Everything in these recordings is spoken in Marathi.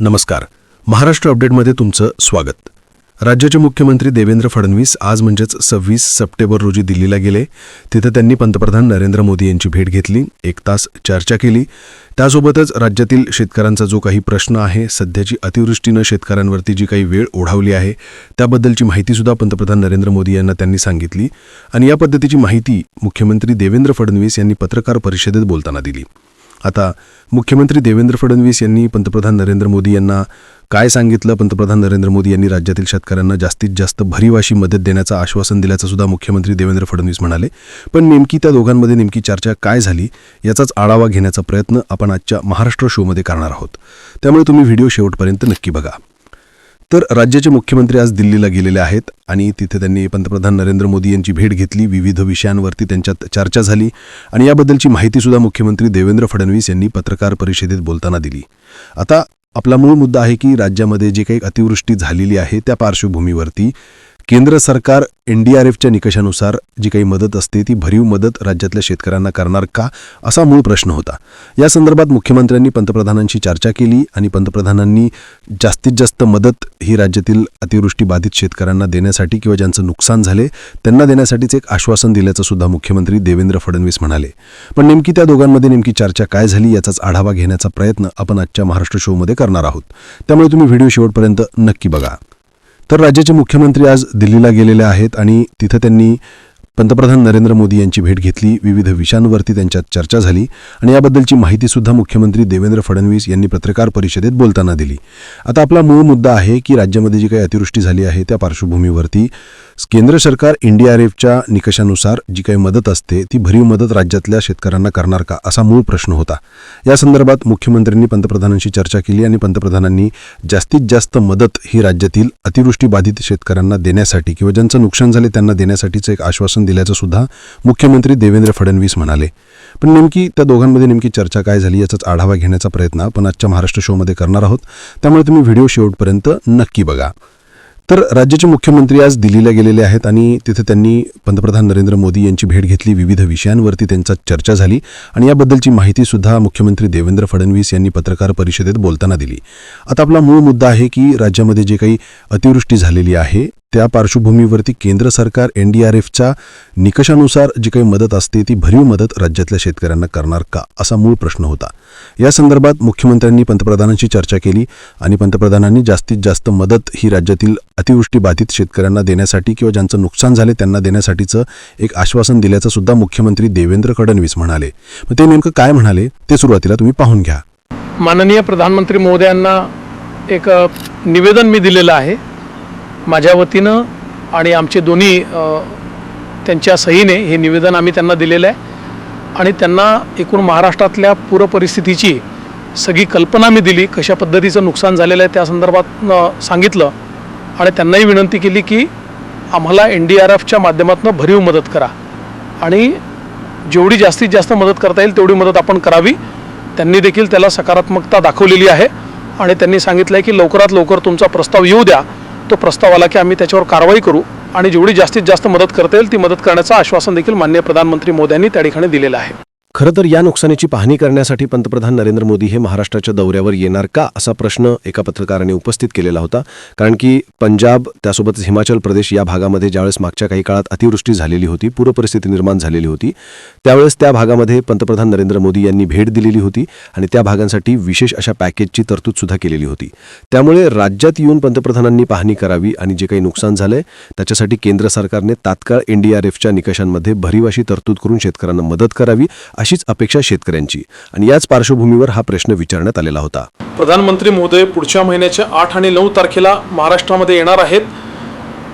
नमस्कार. महाराष्ट्र अपडेटमध्ये तुमचं स्वागत. राज्याचे मुख्यमंत्री देवेंद्र फडणवीस आज म्हणजेच सव्वीस सप्टेंबर रोजी दिल्लीला गेले. तिथं त्यांनी पंतप्रधान नरेंद्र मोदी यांची भेट घेतली एक तास चर्चा केली. त्यासोबतच राज्यातील शेतकऱ्यांचा जो काही प्रश्न आहे सध्याची अतिवृष्टीनं शेतकऱ्यांवरती जी काही वेळ ओढावली आहे त्याबद्दलची माहितीसुद्धा पंतप्रधान नरेंद्र मोदी यांना त्यांनी सांगितली. आणि या पद्धतीची माहिती मुख्यमंत्री देवेंद्र फडणवीस यांनी पत्रकार परिषदेत बोलताना दिली. आता मुख्यमंत्री देवेंद्र फडणवीस यांनी पंतप्रधान नरेंद्र मोदी यांना काय सांगितलं? पंतप्रधान नरेंद्र मोदी यांनी राज्यातील शेतकऱ्यांना जास्तीत जास्त भरीव अशी मदत देण्याचं आश्वासन दिल्याचं सुद्धा मुख्यमंत्री देवेंद्र फडणवीस म्हणाले. पण नेमकी त्या दोघांमध्ये नेमकी चर्चा काय झाली? याचाच आढावा घेण्याचा प्रयत्न आपण आजच्या महाराष्ट्र शोमध्ये करणार आहोत. त्यामुळे तुम्ही व्हिडिओ शेवटपर्यंत नक्की बघा. तर राज्याचे मुख्यमंत्री आज दिल्लीला गेलेले आहेत आणि तिथे त्यांनी पंतप्रधान नरेंद्र मोदी यांची भेट घेतली. विविध विषयांवरती त्यांच्यात चर्चा झाली आणि याबद्दलची माहितीसुद्धा मुख्यमंत्री देवेंद्र फडणवीस यांनी पत्रकार परिषदेत बोलताना दिली. आता आपला मूळ मुद्दा आहे की राज्यामध्ये जे काही अतिवृष्टी झालेली आहे त्या पार्श्वभूमीवरती केंद्र सरकार एन डी आर एफच्या निकषानुसार जी काही मदत असते ती भरीव मदत राज्यातल्या शेतकऱ्यांना करणार का असा मूळ प्रश्न होता. या संदर्भात मुख्यमंत्र्यांनी पंतप्रधानांशी चर्चा केली आणि पंतप्रधानांनी जास्तीत जास्त मदत ही राज्यातील अतिवृष्टी बाधित शेतकऱ्यांना देण्यासाठी किंवा ज्यांचं नुकसान झाले त्यांना देण्यासाठीच एक आश्वासन दिल्याचं सुद्धा मुख्यमंत्री देवेंद्र फडणवीस म्हणाले. पण नेमकी त्या दोघांमध्ये नेमकी चर्चा काय झाली याचाच आढावा घेण्याचा प्रयत्न आपण आजच्या महाराष्ट्र शोमध्ये करणार आहोत. त्यामुळे तुम्ही व्हिडिओ शेवटपर्यंत नक्की बघा. तर राज्याचे मुख्यमंत्री आज दिल्लीला गेलेले आहेत आणि तिथं त्यांनी पंतप्रधान नरेंद्र मोदी यांची भेट घेतली. विविध विषयांवरती त्यांच्यात चर्चा झाली आणि याबद्दलची माहितीसुद्धा मुख्यमंत्री देवेंद्र फडणवीस यांनी पत्रकार परिषदेत बोलताना दिली. आता आपला मूळ मुद्दा आहे की राज्यामध्ये जी काही अतिवृष्टी झाली आहे त्या पार्श्वभूमीवरती केंद्र सरकार एनडीआरएफच्या निकषानुसार जी काही मदत असते ती भरीव मदत राज्यातल्या शेतकऱ्यांना करणार का? असा मूळ प्रश्न होता. या संदर्भात मुख्यमंत्र्यांनी पंतप्रधानांशी चर्चा केली आणि पंतप्रधानांनी जास्तीत जास्त मदत ही राज्यातील अतिवृष्टी बाधित शेतकऱ्यांना देण्यासाठी किंवा ज्यांचं नुकसान झाले त्यांना देण्यासाठीचं एक आश्वासन दिल्याचं सुद्धा मुख्यमंत्री देवेंद्र फडणवीस म्हणाले. पण नेमकी त्या दोघांमध्ये नेमकी चर्चा काय झाली याचाच आढावा घेण्याचा प्रयत्न आपण आजच्या महाराष्ट्र शोमध्ये करणार आहोत. त्यामुळे तुम्ही व्हिडिओ शेवटपर्यंत नक्की बघा. तर राज्याचे मुख्यमंत्री आज दिल्लीला गेलेले आहेत आणि तिथे त्यांनी पंतप्रधान नरेंद्र मोदी यांची भेट घेतली विविध विषयांवरती त्यांचा चर्चा झाली आणि याबद्दलची माहितीसुद्धा मुख्यमंत्री देवेंद्र फडणवीस यांनी पत्रकार परिषदेत बोलताना दिली. आता आपला मूळ मुद्दा आहे की राज्यामध्ये जे काही अतिवृष्टी झालेली आहे त्या पार्श्वभूमीवरती केंद्र सरकार एन डी आर एफच्या निकषानुसार जी काही मदत असते ती भरीव मदत राज्यातल्या शेतकऱ्यांना करणार का? असा मूळ प्रश्न होता. या संदर्भात मुख्यमंत्र्यांनी पंतप्रधानांशी चर्चा केली आणि पंतप्रधानांनी जास्तीत जास्त मदत ही राज्यातील अतिवृष्टी बाधित शेतकऱ्यांना देण्यासाठी किंवा ज्यांचं नुकसान झाले त्यांना देण्यासाठीचं एक आश्वासन दिल्याचं सुद्धा मुख्यमंत्री देवेंद्र फडणवीस म्हणाले. मग ते नेमकं काय म्हणाले? ते सुरुवातीला तुम्ही पाहून घ्या. माननीय प्रधानमंत्री महोदयांना एक निवेदन मी दिलेलं आहे. माझ्या वतीनं आणि आमचे दोन्ही त्यांच्या सहीने हे निवेदन आम्ही त्यांना दिलेलं आहे. आणि त्यांना एकूण महाराष्ट्रातल्या पूरपरिस्थितीची सगळी कल्पना मी दिली कशा पद्धतीचं नुकसान झालेलं आहे त्या संदर्भात सांगितलं. आणि त्यांनाही विनंती केली की आम्हाला एन डी आर एफच्या माध्यमातून भरीव मदत करा. आणि जेवढी जास्तीत जास्त मदत करता येईल तेवढी मदत आपण करावी. त्यांनी देखील त्याला सकारात्मकता दाखवलेली आहे. आणि त्यांनी सांगितलं आहे की लवकरात लवकर तुमचा प्रस्ताव येऊ द्या. तो प्रस्ताव आला की आम्ही त्याच्यावर कारवाई करू आणि जेवढी जास्तीत जास्त मदत करता येईल ती मदत करण्याचं आश्वासन देखील माननीय प्रधानमंत्री मोद्यांनी त्या ठिकाणी दिलेलं आहे. खरं तर या नुकसानीची पाहणी करण्यासाठी पंतप्रधान नरेंद्र मोदी हे महाराष्ट्राच्या दौऱ्यावर येणार का असा प्रश्न एका पत्रकाराने उपस्थित केलेला होता. कारण की पंजाब त्यासोबतच हिमाचल प्रदेश या भागामध्ये ज्यावेळेस मागच्या काही काळात अतिवृष्टी झालेली होती पूरपरिस्थिती निर्माण झालेली होती त्यावेळेस त्या भागामध्ये पंतप्रधान नरेंद्र मोदी यांनी भेट दिलेली होती आणि त्या भागांसाठी विशेष अशा पॅकेजची तरतूद सुद्धा केलेली होती. त्यामुळे राज्यात येऊन पंतप्रधानांनी पाहणी करावी आणि जे काही नुकसान झालंय त्याच्यासाठी केंद्र सरकारने तात्काळ एनडीआरएफच्या निकषांमध्ये भरीवाशी तरतूद करून शेतकऱ्यांना मदत करावी अशीच अपेक्षा शेतकऱ्यांची आणि याच पार्श्वभूमीवर हा प्रश्न विचारण्यात आलेला होता. प्रधानमंत्री महोदय पुढच्या महिन्याच्या आठ आणि नऊ तारखेला महाराष्ट्रामध्ये येणार आहेत.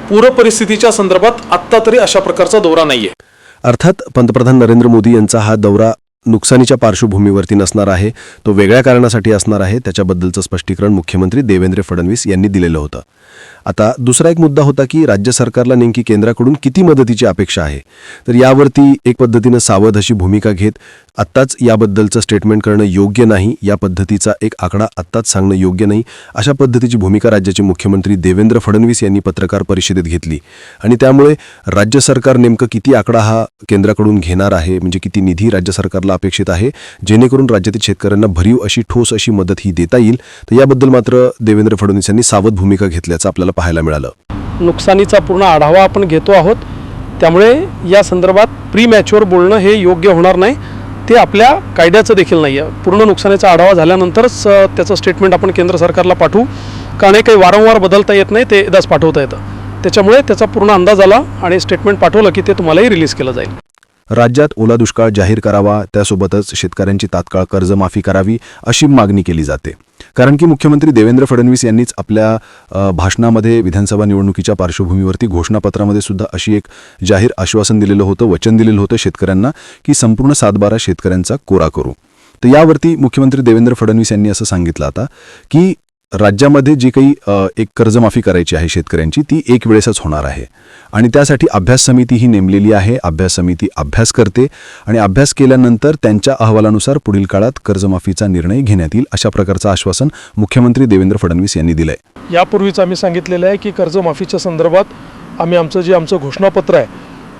पूरपरिस्थितीच्या संदर्भात आत्ता तरी अशा प्रकारचा दौरा नाही आहे अर्थात पंतप्रधान नरेंद्र मोदी यांचा हा दौरा नुकसानीच्या पार्श्वभूमीवरती नसणार आहे तो वेगळ्या कारणासाठी असणार आहे त्याच्याबद्दलचं स्पष्टीकरण मुख्यमंत्री देवेंद्र फडणवीस यांनी दिलेलं होतं. आता दुसरा एक मुद्दा होता की राज्य सरकारला नेमकी केंद्राकडून किती मदतीची अपेक्षा आहे? तर यावरती एक पद्धतीनं सावध अशी भूमिका घेत आत्ताच याबद्दलचं स्टेटमेंट करणं योग्य नाही या पद्धतीचा एक आकडा आत्ताच सांगणं योग्य नाही अशा पद्धतीची भूमिका राज्याचे मुख्यमंत्री देवेंद्र फडणवीस यांनी पत्रकार परिषदेत घेतली. आणि त्यामुळे राज्य सरकार नेमकं किती आकडा हा केंद्राकडून घेणार आहे म्हणजे किती निधी राज्य सरकारला सरकारला अपेक्षित आहे. जेणेकरून राज्यातील शेतकऱ्यांना भरीव अशी ठोस अशी मदत ही देता येईल. तर याबद्दल मात्र देवेंद्र फडणवीस यांनी सावध भूमिका घेतल्याचं आपल्याला पाहायला मिळालं. नुकसानीचा पूर्ण आढावा आपण घेतो आहोत. त्यामुळे या संदर्भात प्री मॅच्युअर बोलणं हे योग्य होणार नाही. ते आपल्या कायद्याचं देखील नाही आहे पूर्ण नुकसानीचा आढावा झाल्यानंतरच त्याचं स्टेटमेंट आपण केंद्र सरकारला पाठवू. कारण हे काही वारंवार बदलता येत नाही ते एकदाच पाठवता येतं. त्याच्यामुळे त्याचा पूर्ण अंदाज आला आणि स्टेटमेंट पाठवलं की ते तुम्हालाही रिलीज केलं जाईल. राज्यात ओला दुष्काळ जाहीर करावा त्यासोबतच शेतकऱ्यांची तात्काळ कर्जमाफी करावी अशी मागणी केली जाते. कारण की मुख्यमंत्री देवेंद्र फडणवीस यांनीच आपल्या भाषणामध्ये विधानसभा निवडणुकीच्या पार्श्वभूमीवरती घोषणापत्रामध्ये सुद्धा अशी एक जाहीर आश्वासन दिलेलं होतं वचन दिलेलं होतं शेतकऱ्यांना की संपूर्ण सातबारा शेतकऱ्यांचा कोरा करू. तर यावरती मुख्यमंत्री देवेंद्र फडणवीस यांनी असं सांगितलं आता की राज्यामध्ये जी काही एक कर्जमाफी करायची आहे शेतकऱ्यांची ती एक वेळेसच होणार आहे. आणि त्यासाठी अभ्यास समिती ही नेमलेली आहे. अभ्यास समिती अभ्यास करते आणि अभ्यास केल्यानंतर त्यांच्या अहवालानुसार पुढील काळात कर्जमाफीचा निर्णय घेण्यात येईल अशा प्रकारचं आश्वासन मुख्यमंत्री देवेंद्र फडणवीस यांनी दिलंय. यापूर्वीच आम्ही सांगितलेलं आहे की कर्जमाफीच्या संदर्भात आम्ही आमचं जे आमचं घोषणापत्र आहे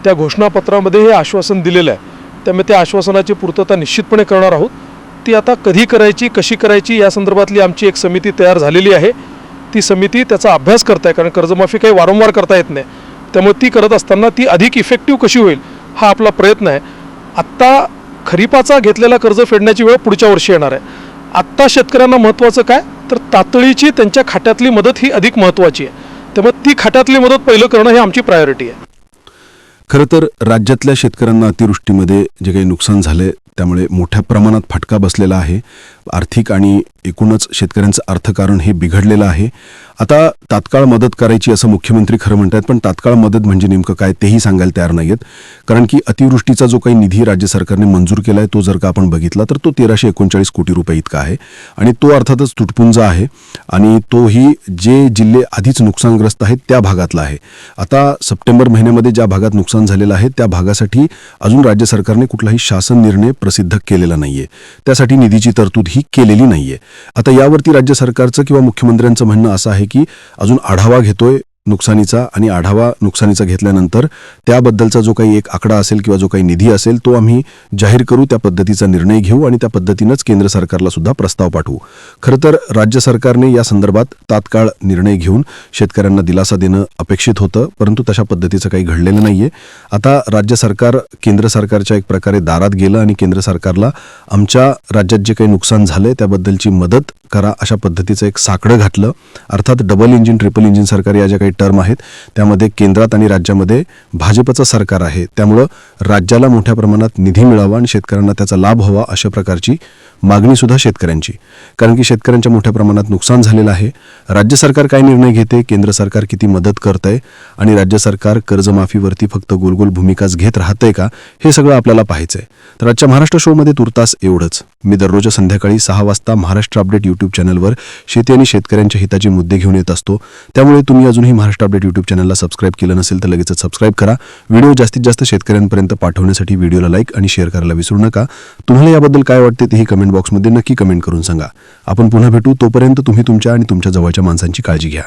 त्या घोषणापत्रामध्ये हे आश्वासन दिलेलं आहे. त्यामुळे त्या आश्वासनाची पूर्तता निश्चितपणे करणार आहोत. ती आता कधी करायची कशी करायची या संदर्भातली आमची एक समिती तयार झालेली आहे. ती समिती त्याचा अभ्यास करत आहे कारण कर्जमाफी काही वारंवार करता येत नाही. त्यामुळे ती करत असताना ती अधिक इफेक्टिव्ह कशी होईल हा आपला प्रयत्न आहे. आत्ता खरीपाचा घेतलेला कर्ज फेडण्याची वेळ पुढच्या वर्षी येणार आहे. आत्ता शेतकऱ्यांना महत्त्वाचं काय? तर तातडीची त्यांच्या खात्यातली मदत ही अधिक महत्त्वाची आहे. त्यामुळे ती खात्यातली मदत पहिलं करणं ही आमची प्रायोरिटी आहे. खरं तर राज्यातल्या शेतकऱ्यांना अतिवृष्टीमध्ये जे काही नुकसान झाले त्यामुळे मोठ्या प्रमाणात फटका बसलेला आहे. आर्थिक आणि एकूणच शेतकऱ्यांचं अर्थकारण हे बिघडलेलं आहे. आता तात्काळ मदत करायची असं मुख्यमंत्री खरं म्हणतात पण तात्काळ मदत म्हणजे नेमकं काय तेही सांगायला तयार नाही आहेत कारण की अतिवृष्टीचा जो काही निधी राज्य सरकारने मंजूर केला आहे तो जर का आपण बघितला तर तो तेराशे एकोणचाळीस कोटी रुपये इतका आहे. आणि तो अर्थातच तुटपुंजा आहे. आणि तोही जे जिल्हे आधीच नुकसानग्रस्त आहेत त्या भागातला आहे. आता सप्टेंबर महिन्यामध्ये ज्या भागात नुकसान झालेलं आहे त्या भागासाठी अजून राज्य सरकारने कुठलाही शासन निर्णय प्रसिद्ध केलेला नाही आहे त्यासाठी निधीची तरतूद ही केलेली नाही आहे आता यावरती राज्य सरकारचं किंवा मुख्यमंत्र्यांचं म्हणणं असं आहे की अजून आढावा घेतोय. नुकसानीचा आणि आढावा नुकसानीचा घेतल्यानंतर त्याबद्दलचा जो काही एक आकडा असेल किंवा जो काही निधी असेल तो आम्ही जाहीर करू त्या पद्धतीचा निर्णय घेऊ आणि त्या पद्धतीनंच केंद्र सरकारला सुद्धा प्रस्ताव पाठवू. खरं तर राज्य सरकारने या संदर्भात तात्काळ निर्णय घेऊन शेतकऱ्यांना दिलासा देणं अपेक्षित होतं परंतु तशा पद्धतीचं काही घडलेलं नाहीये. आता राज्य सरकार केंद्र सरकारच्या एक प्रकारे दारात गेलं आणि केंद्र सरकारला आमच्या राज्यात जे काही नुकसान झालंय त्याबद्दलची मदत करा अशा पद्धतीचं एक साकडं घातलं. अर्थात डबल इंजिन ट्रिपल इंजिन सरकार या ज्या काही टर्म आहेत त्यामध्ये केंद्रात आणि राज्यामध्ये भाजपचं सरकार आहे. त्यामुळं राज्याला मोठ्या प्रमाणात निधी मिळावा आणि शेतकऱ्यांना त्याचा लाभ हवा अशा प्रकारची मागणीसुद्धा शेतकऱ्यांची. कारण की शेतकऱ्यांच्या मोठ्या प्रमाणात नुकसान झालेलं आहे. राज्य सरकार काय निर्णय घेते? केंद्र सरकार किती मदत करत आहे आणि राज्य सरकार कर्जमाफीवरती फक्त गोलगोल भूमिकाच घेत राहतंय का? हे सगळं आपल्याला पाहायचं आहे तर आजच्या महाराष्ट्र शोमध्ये तुर्तास एवढंच. मी दररोज संध्याकाळी सहा वाजता महाराष्ट्र अपडेट यूट्यूब चॅनलवर शेती आणि शेतकऱ्यांच्या हिताचे मुद्दे घेऊन येत असतो. त्यामुळे तुम्ही अजूनही महाराष्ट्र अपडेट यूट्यूब चॅनलला सबस्क्राईब केलं नसेल तर लगेचच सबस्क्राईब करा. व्हिडिओ जास्तीत जास्त शेतकऱ्यांपर्यंत पाठवण्यासाठी व्हिडिओला लाईक आणि शेअर करायला विसरू नका. तुम्हाला याबद्दल काय वाटते तेही कमेंट बॉक्समध्ये नक्की कमेंट करून सांगा. आपण पुन्हा भेटू. तोपर्यंत तुम्ही तुमच्या आणि तुमच्या जवळच्या माणसांची काळजी घ्या.